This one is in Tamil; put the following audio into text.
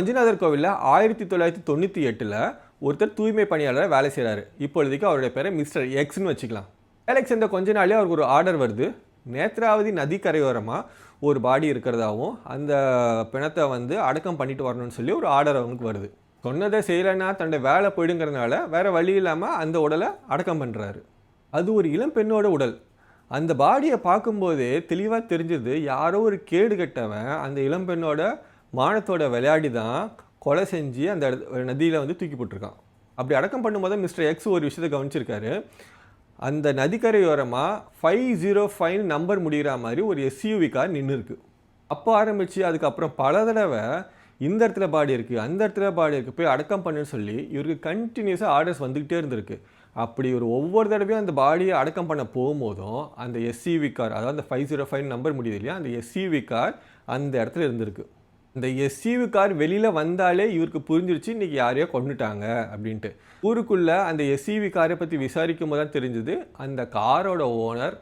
மஞ்சுநாதர் கோவிலில் ஆயிரத்தி தொள்ளாயிரத்தி தொண்ணூற்றி எட்டில் ஒருத்தர் தூய்மை பணியாளராக வேலை செய்கிறாரு இப்பொழுதுக்கு அவருடைய பேரை மிஸ்டர் எக்ஸ்னு வச்சுக்கலாம். வேலைக்கு சேர்ந்த கொஞ்ச நாளே அவருக்கு ஒரு ஆர்டர் வருது. நேத்ராவதி நதி கரையோரமாக ஒரு பாடி இருக்கிறதாவும் அந்த பிணத்தை வந்து அடக்கம் பண்ணிட்டு வரணும்னு சொல்லி ஒரு ஆர்டர் அவனுக்கு வருது. சொன்னதை செய்யலைன்னா தன்னுடைய வேலை போயிடுங்கிறதுனால வேறு வழி இல்லாமல் அந்த உடலை அடக்கம் பண்ணுறாரு அது ஒரு இளம் பெண்ணோட உடல். அந்த பாடியை பார்க்கும்போதே தெளிவாக தெரிஞ்சது யாரோ ஒரு கேடு கெட்டவன் அந்த இளம்பெண்ணோட மானத்தோட விளையாடி தான் கொலை செஞ்சு அந்த நதியில் வந்து தூக்கி போட்டிருக்கான். அப்படி அடக்கம் பண்ணும்போது மிஸ்டர் எக்ஸ் ஒரு விஷயத்தை கவனிச்சிருக்காரு. அந்த நதிக்கரையோரமாக ஃபைவ் ஜீரோ ஃபைவ் நம்பர் முடிகிற மாதிரி ஒரு எஸ்யூவி கார் நின்று இருக்குது அப்போ ஆரம்பித்து அதுக்கப்புறம் பல தடவை இந்த இடத்துல பாடி இருக்குது அந்த இடத்துல பாடி இருக்குது போய் அடக்கம் பண்ணுன்னு சொல்லி இவருக்கு கண்டினியூஸாக ஆர்டர்ஸ் வந்துக்கிட்டே இருந்திருக்கு. அப்படி ஒரு ஒவ்வொரு தடவையும் அந்த பாடியை அடக்கம் பண்ண போகும்போதும் அந்த எஸ்சிவி கார் அதாவது அந்த ஃபைவ் ஜீரோ ஃபைவ் நம்பர் முடியுது இல்லையா அந்த எஸ்சிவி கார் அந்த இடத்துல இருந்திருக்கு. இந்த எஸ்யூவி கார் வெளியில் வந்தாலே இவருக்கு புரிஞ்சிருச்சு இன்றைக்கி யாரையோ கொண்டுட்டாங்க அப்படின்ட்டு. ஊருக்குள்ளே அந்த எஸ்யூவி காரை பற்றி விசாரிக்கும் போது தான் தெரிஞ்சுது அந்த காரோட ஓனர்